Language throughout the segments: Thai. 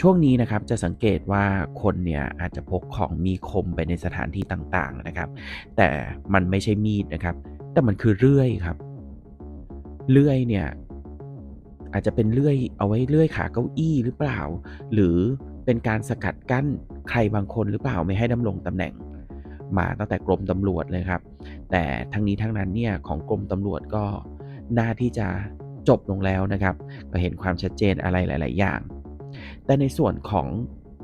ช่วงนี้นะครับจะสังเกตว่าคนเนี่ยอาจจะพกของมีคมไปในสถานที่ต่างๆนะครับ แต่มันไม่ใช่มีดนะครับ แต่มันคือเลื่อยครับ เลื่อยเนี่ยอาจจะเป็นเลื่อยเอาไว้เลื่อยขาเก้าอี้หรือเปล่า หรือเป็นการสกัดกั้นใครบางคนหรือเปล่าไม่ให้ดำรงตำแหน่งมาตั้งแต่กรมตำรวจเลยครับ แต่ทั้งนี้ทั้งนั้นเนี่ยของกรมตำรวจก็น่าที่จะจบลงแล้วนะครับ ก็เห็นความชัดเจนอะไรหลาย ๆ อย่าง แต่ในส่วนของ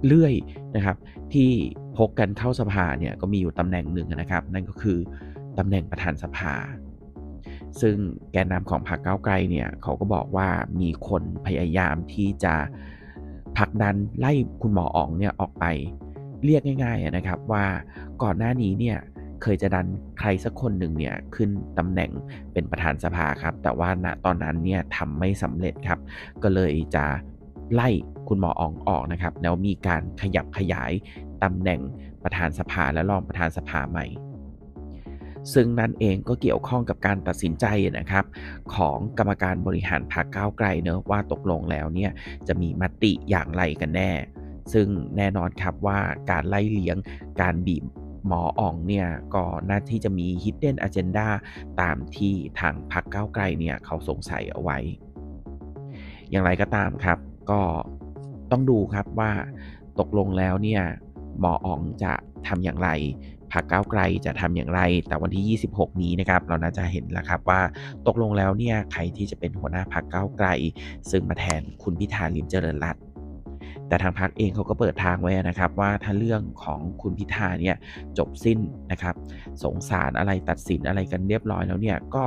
เลื่อยนะครับ ที่พกกันเข้าสภาเนี่ยก็มีอยู่ตำแหน่งหนึ่งนะครับ นั่นก็คือตำแหน่งประธานสภา ซึ่งแกนนำของพรรคก้าวไกลเนี่ยเขาก็บอกว่ามีคนพยายามที่จะผลักดันไล่คุณหมออ๋องเนี่ยออกไปเรียกง่ายๆนะครับว่าก่อนหน้านี้เนี่ยเคยจะดันใครสักคนหนึ่งเนี่ยขึ้นตำแหน่งเป็นประธานสภาครับ แต่ว่าณตอนนั้นเนี่ยทำไม่สำเร็จครับ ก็เลยจะไล่ คุณหมออ๋องออกนะครับ แล้วมีการขยับขยายตำแหน่งประธานสภาและรองประธานสภาใหม่ ซึ่งนั่นเองก็เกี่ยวข้องกับการตัดสินใจนะครับ ของกรรมการบริหารพรรคก้าวไกลเนอะว่าตกลงแล้วเนี่ยจะมีมติอย่างไรกันแน่ ซึ่งแน่นอนครับว่าการไล่เลี้ยงการบีบหมออ่องเนี่ยก็น่าที่จะมี hidden agenda ตามที่ทางพรรคก้าวไกลเนี่ยเขาสงสัยเอาไว้ อย่างไรก็ตามครับ ก็ ต้องดูครับว่าตกลงแล้วเนี่ยหมออ๋องจะทำอย่างไรพรรคก้าวไกลจะทำอย่างไร แต่วันที่ 26 นี้นะครับ เราน่าจะเห็นแล้วครับว่าตกลงแล้วเนี่ยใครที่จะเป็นหัวหน้าพรรคก้าวไกล ซึ่งมาแทนคุณพิธาลิมเจริญรัตน์แต่ทางพรรคเองเขาก็เปิดทางไว้นะครับ ว่าถ้าเรื่องของคุณพิธาเนี่ยจบสิ้นนะครับ สงสารอะไรตัดสินอะไรกันเรียบร้อยแล้วเนี่ยก็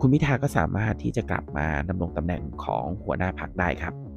คุณพิธาก็สามารถที่จะกลับมาดำรงตำแหน่งของหัวหน้าพรรคได้ครับ